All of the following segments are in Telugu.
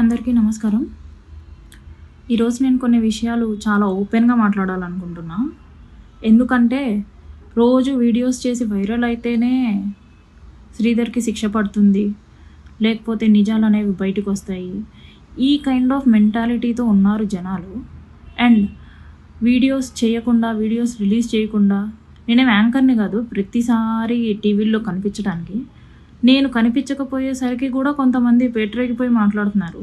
అందరికీ నమస్కారం. ఈరోజు నేను కొన్ని విషయాలు చాలా ఓపెన్గా మాట్లాడాలనుకుంటున్నా. ఎందుకంటే రోజు వీడియోస్ చేసి వైరల్ అయితేనే శ్రీధర్కి శిక్ష పడుతుంది లేకపోతే నిజాలు అనేవి బయటకు వస్తాయి ఈ కైండ్ ఆఫ్ మెంటాలిటీతో ఉన్నారు జనాలు. అండ్ వీడియోస్ చేయకుండా వీడియోస్ రిలీజ్ చేయకుండా నేనేం యాంకర్ని కాదు ప్రతిసారి టీవీల్లో కనిపించడానికి నేను కనిపించకపోయేసరికి కూడా కొంతమంది పేటరేగిపోయి మాట్లాడుతున్నారు.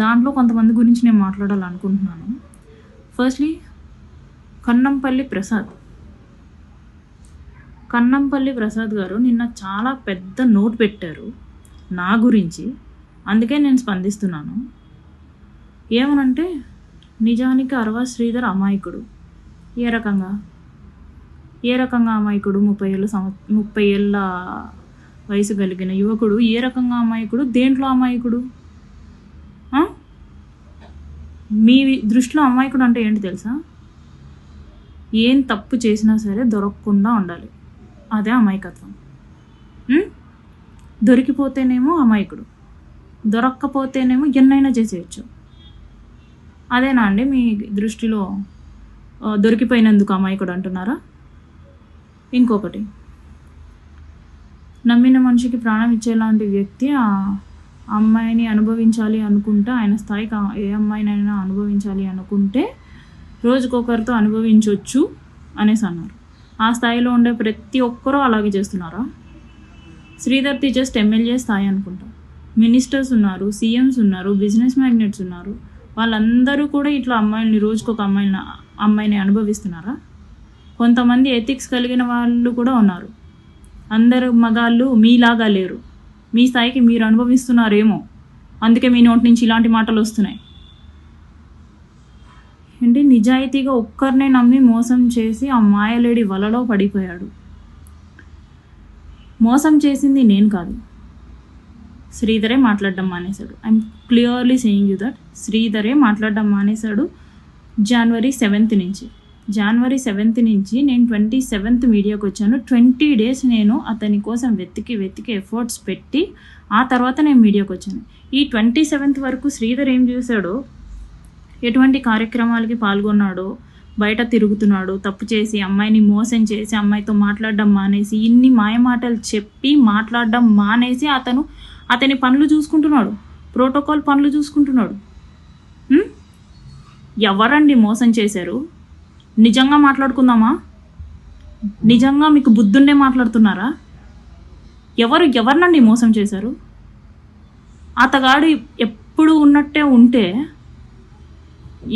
దాంట్లో కొంతమంది గురించి నేను మాట్లాడాలనుకుంటున్నాను. ఫస్ట్లీ కన్నంపల్లి ప్రసాద్. కన్నంపల్లి ప్రసాద్ గారు నిన్న చాలా పెద్ద నోట్ పెట్టారు నా గురించి. అందుకే నేను స్పందిస్తున్నాను. ఏమనంటే నిజానికి అరవా శ్రీధర్ అమాయకుడు. ఏ రకంగా? ఏ రకంగా అమాయకుడు? ముప్పై ఏళ్ళ సంవ ముప్పై ఏళ్ళ వయసు కలిగిన యువకుడు ఏ రకంగా అమాయకుడు? దేంట్లో అమాయకుడు? మీ దృష్టిలో అమాయకుడు అంటే ఏంటి తెలుసా? ఏం తప్పు చేసినా సరే దొరకకుండా ఉండాలి. అదే అమాయకత్వం. దొరికిపోతేనేమో అమాయకుడు. దొరక్కపోతేనేమో ఎన్నైనా చేసేయచ్చు. అదేనా అండి మీ దృష్టిలో దొరికిపోయినందుకు అమాయకుడు అంటున్నారా? ఇంకొకటి. నమ్మిన మనిషికి ప్రాణం ఇచ్చేలాంటి వ్యక్తి ఆ అమ్మాయిని అనుభవించాలి అనుకుంటే ఆయన స్థాయికి ఏ అమ్మాయినైనా అనుభవించాలి అనుకుంటే రోజుకొకరితో అనుభవించవచ్చు అనేసి అన్నారు. ఆ స్థాయిలో ఉండే ప్రతి ఒక్కరూ అలాగే చేస్తున్నారా? శ్రీధర్తి జస్ట్ ఎమ్మెల్యే స్థాయి అనుకుంటా. మినిస్టర్స్ ఉన్నారు సీఎంస్ ఉన్నారు బిజినెస్ మ్యాగ్నెట్స్ ఉన్నారు. వాళ్ళందరూ కూడా ఇట్లా అమ్మాయిల్ని రోజుకొక అమ్మాయిని అమ్మాయిని అనుభవిస్తున్నారా? కొంతమంది ఎథిక్స్ కలిగిన వాళ్ళు కూడా ఉన్నారు. అందరు మగాళ్ళు మీలాగా లేరు. మీ స్థాయికి మీరు అనుభవిస్తున్నారేమో. అందుకే మీ నోటి నుంచి ఇలాంటి మాటలు వస్తున్నాయి. ఏంటి? నిజాయితీగా ఒక్కరినే నమ్మి మోసం చేసి ఆ మాయలేడి వలలో పడిపోయాడు. మోసం చేసింది నేను కాదు. శ్రీధరే మాట్లాడడం మానేశాడు. I'm clearly saying you that శ్రీధరే మాట్లాడడం మానేశాడు జనవరి సెవెంత్ నుంచి. జనవరి సెవెంత్ నుంచి నేను ట్వంటీ సెవెంత్ మీడియాకి వచ్చాను. ట్వంటీ డేస్ నేను అతని కోసం వెతికి వెతికి ఎఫర్ట్స్ పెట్టి ఆ తర్వాత నేను మీడియాకి వచ్చాను. ఈ ట్వంటీ సెవెంత్ వరకు శ్రీధర్ ఏం చేశాడో? ఎటువంటి కార్యక్రమాలకి పాల్గొన్నాడో? బయట తిరుగుతున్నాడు తప్పు చేసి అమ్మాయిని మోసం చేసి అమ్మాయితో మాట్లాడడం మానేసి ఇన్ని మాయమాటలు చెప్పి మాట్లాడడం మానేసి అతను అతని పనులు చూసుకుంటున్నాడు. ప్రోటోకాల్ పనులు చూసుకుంటున్నాడు. ఎవరండి మోసం చేశారు? నిజంగా మాట్లాడుకుందామా? నిజంగా మీకు బుద్ధుండే మాట్లాడుతున్నారా? ఎవరు ఎవరినండి మోసం చేశారు? అతగాడు ఎప్పుడు ఉన్నట్టే ఉంటే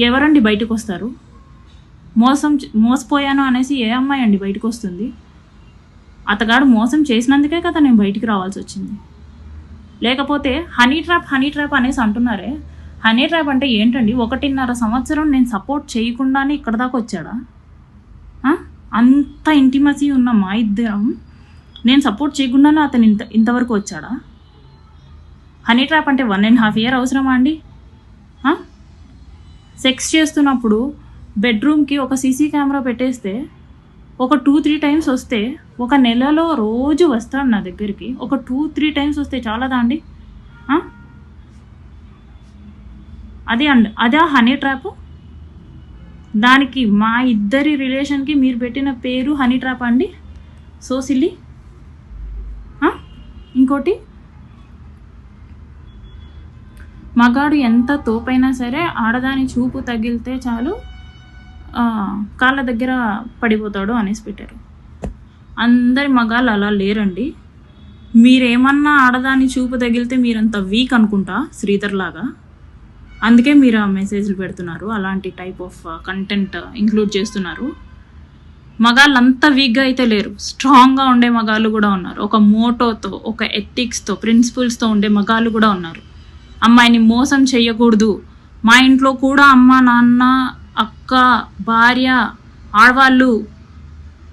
ఎవరండి బయటకు వస్తారు మోసం మోసపోయాను అనేసి ఏ అమ్మాయి అండి బయటకు వస్తుంది అతగాడు మోసం చేసినందుకే కదా నేను బయటికి రావాల్సి వచ్చింది లేకపోతే హనీ ట్రాప్ హనీ ట్రాప్ అనేసి అంటున్నారే? హనీ ట్రాప్ అంటే ఏంటండి? ఒకటిన్నర సంవత్సరం నేను సపోర్ట్ చేయకుండానే ఇక్కడ దాకా వచ్చాడా? అంత ఇంటిమసీ ఉన్న మా ఇద్దరం నేను సపోర్ట్ చేయకుండానే అతను ఇంత ఇంతవరకు వచ్చాడా? హనీ ట్రాప్ అంటే వన్ అండ్ హాఫ్ ఇయర్ అవసరమా అండి? సెక్స్ చేస్తున్నప్పుడు బెడ్రూమ్కి ఒక సీసీ కెమెరా పెట్టేస్తే ఒక టూ త్రీ టైమ్స్ వస్తే ఒక నెలలో రోజు వస్తాడు నా దగ్గరికి. ఒక టూ త్రీ టైమ్స్ వస్తే చాలదా అండి? అదే అండ్ అదే హనీ ట్రాప్ దానికి మా ఇద్దరి రిలేషన్కి మీరు పెట్టిన పేరు హనీ ట్రాప్ అండి? So silly? ఇంకోటి? మగాడు ఎంత తోపైనా సరే ఆడదాని చూపు తగిలితే చాలు కాళ్ళ దగ్గర పడిపోతాడు అనేసి పెట్టారు. అందరి మగాళ్ళు అలా లేరండి. మీరేమన్నా ఆడదాని చూపు తగిలితే మీరంత వీక్ అనుకుంటా శ్రీధర్ లాగా? అందుకే మీరు ఆ మెసేజ్లు పెడుతున్నారు. అలాంటి టైప్ ఆఫ్ కంటెంట్ ఇంక్లూడ్ చేస్తున్నారు. మగాళ్ళు అంత వీక్గా అయితే లేరు. స్ట్రాంగ్గా ఉండే మగాళ్ళు కూడా ఉన్నారు. ఒక మోటోతో ఒక ఎథిక్స్తో ప్రిన్సిపల్స్తో ఉండే మగాళ్ళు కూడా ఉన్నారు. అమ్మాయిని మోసం చేయకూడదు. మా ఇంట్లో కూడా అమ్మ నాన్న అక్క భార్య ఆడవాళ్ళు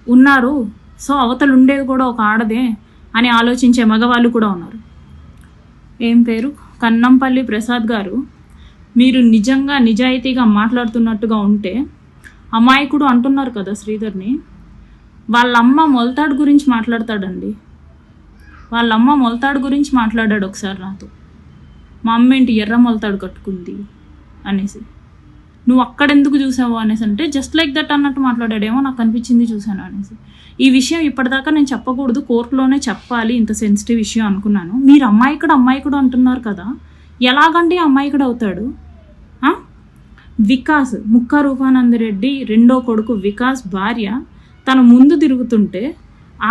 ఉన్నారు. సో అవతలు ఉండేది కూడా ఒక ఆడదే అని ఆలోచించే మగవాళ్ళు కూడా ఉన్నారు. ఏం పేరు? కన్నంపల్లి ప్రసాద్ గారు. మీరు నిజంగా నిజాయితీగా మాట్లాడుతున్నట్టుగా ఉంటే అమాయకుడు అంటున్నారు కదా శ్రీధర్ని. వాళ్ళ అమ్మ మొలతాడు గురించి మాట్లాడతాడండి. వాళ్ళ అమ్మ మొలతాడు గురించి మాట్లాడాడు ఒకసారి నాతో. మా అమ్మ ఏంటి ఎర్ర మొలతాడు కట్టుకుంది అనేసి. నువ్వు అక్కడెందుకు చూసావు అనేసి అంటే జస్ట్ లైక్ దట్ అన్నట్టు మాట్లాడాడేమో నాకు అనిపించింది చూశాను అనేసి. ఈ విషయం ఇప్పటిదాకా నేను చెప్పకూడదు కోర్టులోనే చెప్పాలి ఇంత సెన్సిటివ్ విషయం అనుకున్నాను. మీరు అమ్మాయికుడు అమ్మాయికుడు అంటున్నారు కదా. ఎలాగండి అమ్మాయికుడు అవుతాడు? వికాస్ ముక్క రూపానందరెడ్డి రెండో కొడుకు వికాస్ భార్య తన ముందు తిరుగుతుంటే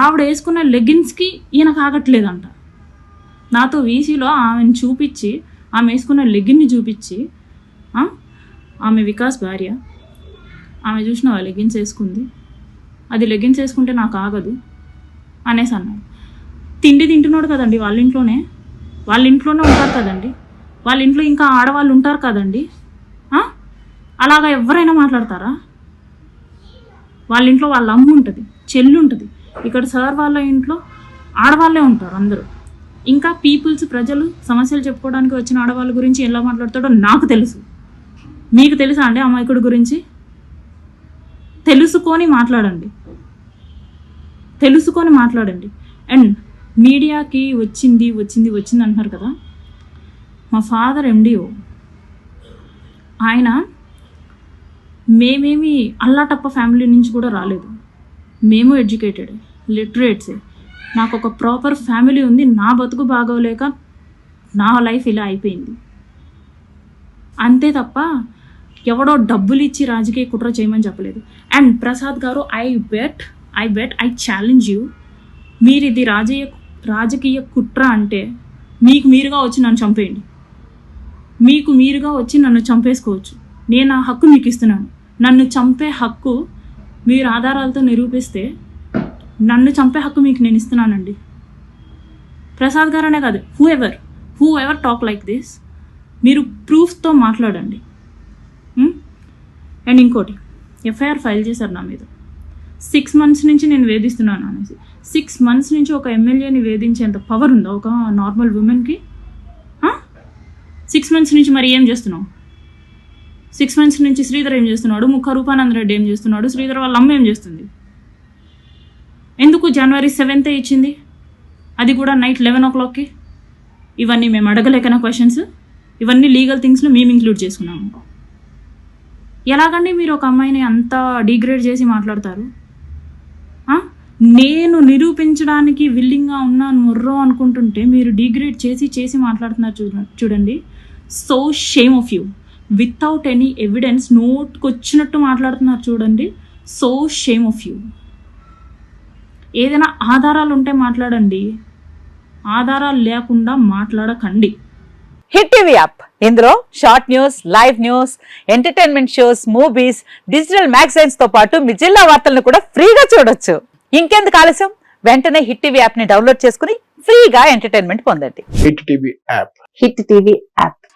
ఆవిడ వేసుకున్న లెగిన్స్కి ఈయన కాగట్లేదంట. నాతో వీసీలో ఆమెను చూపించి ఆమె వేసుకున్న లెగిన్ని చూపించి ఆమె వికాస్ భార్య ఆమె చూసిన లెగిన్స్ వేసుకుంది? అది లెగిన్స్ వేసుకుంటే నాకు ఆగదు అనేసి అన్నాడు. తిండి తింటున్నాడు కదండి వాళ్ళ ఇంట్లోనే వాళ్ళ ఇంట్లోనే ఉంటారు కదండి? వాళ్ళ ఇంట్లో ఇంకా ఆడవాళ్ళు ఉంటారు కదండి? అలాగా ఎవరైనా మాట్లాడతారా? వాళ్ళ ఇంట్లో వాళ్ళ అమ్మ ఉంటుంది చెల్లి ఉంటుంది. ఇక్కడ సార్ వాళ్ళ ఇంట్లో ఆడవాళ్ళే ఉంటారు అందరూ. ఇంకా పీపుల్స్ ప్రజలు సమస్యలు చెప్పుకోవడానికి వచ్చిన ఆడవాళ్ళ గురించి ఎలా మాట్లాడతాడో నాకు తెలుసు. మీకు తెలుసా అండి అమాయకుడి గురించి? తెలుసుకొని మాట్లాడండి. తెలుసుకొని మాట్లాడండి. అండ్ మీడియాకి వచ్చింది వచ్చింది వచ్చింది అంటున్నారు కదా? మా ఫాదర్ ఎండిఓ ఆయన మేమేమి అల్లాటప్ప ఫ్యామిలీ నుంచి కూడా రాలేదు. మేము ఎడ్యుకేటెడ్ లిటరేట్సే. నాకు ఒక ప్రాపర్ ఫ్యామిలీ ఉంది నా బతుకు బాగోలేక నా లైఫ్ ఇలా అయిపోయింది. అంతే తప్ప ఎవడో డబ్బులు ఇచ్చి రాజకీయ కుట్ర చేయమని చెప్పలేదు. అండ్ ప్రసాద్ గారు I bet I bet I challenge you. మీరు ఇది రాజకీయ రాజకీయ కుట్ర అంటే మీకు మీరుగా వచ్చి నన్ను చంపేయండి. మీకు మీరుగా వచ్చి నన్ను చంపేసుకోవచ్చు. నేను ఆ హక్కు మీకు ఇస్తున్నాను. నన్ను చంపే హక్కు మీరు ఆధారాలతో నిరూపిస్తే నన్ను చంపే హక్కు మీకు నేను ఇస్తున్నానండి. ప్రసాద్ గారనే కాదు whoever whoever talk like this మీరు ప్రూఫ్తో మాట్లాడండి hmm? అండ్ ఇంకోటి ఎఫ్ఐఆర్ ఫైల్ చేశారు నా మీద. సిక్స్ మంత్స్ నుంచి నేను వేధిస్తున్నాను అనేసి. సిక్స్ మంత్స్ నుంచి ఒక ఎమ్మెల్యేని వేధించేంత పవర్ ఉందా ఒక నార్మల్ ఉమెన్కి సిక్స్ మంత్స్ నుంచి మరి ఏం చేస్తున్నావు? సిక్స్ మంత్స్ నుంచి శ్రీధర్ ఏం చేస్తున్నాడు? ముఖ రూపానంద రెడ్డి ఏం చేస్తున్నాడు? శ్రీధర్ వాళ్ళ అమ్మ ఏం చేస్తుంది? ఎందుకు జనవరి సెవెంతే ఇచ్చింది? అది కూడా నైట్ లెవెన్ ఓ క్లాక్కి? ఇవన్నీ మేము అడగలేకనా క్వశ్చన్స్? ఇవన్నీ లీగల్ థింగ్స్లో మేము ఇంక్లూడ్ చేసుకున్నాము. ఎలాగండి మీరు ఒక అమ్మాయిని అంత డిగ్రేడ్ చేసి మాట్లాడతారు? నేను నిరూపించడానికి విల్లింగ్గా ఉన్నాను మొర్రో అనుకుంటుంటే మీరు డిగ్రేడ్ చేసి చేసి మాట్లాడుతున్నారు చూడ చూడండి. So shame of you. Without any evidence నోట్కొచ్చినట్టు మాట్లాడుతున్నారు చూడండి. సో షేమ్ ఆఫ్ యూ ఏదైనా ఆధారాలు ఉంటే మాట్లాడండి. ఆధారాలు లేకుండా మాట్లాడకండి. హిట్ టీవీ యాప్ ఇందులో short news live news entertainment shows movies digital మ్యాగజైన్స్తో పాటు మీ జిల్లా వార్తలను కూడా ఫ్రీగా చూడొచ్చు. ఇంకెందుకు ఆలస్యం? వెంటనే హిట్ టీవీ యాప్ని డౌన్లోడ్ చేసుకుని ఫ్రీగా ఎంటర్టైన్మెంట్ పొందండి. Hit TV app hit TV app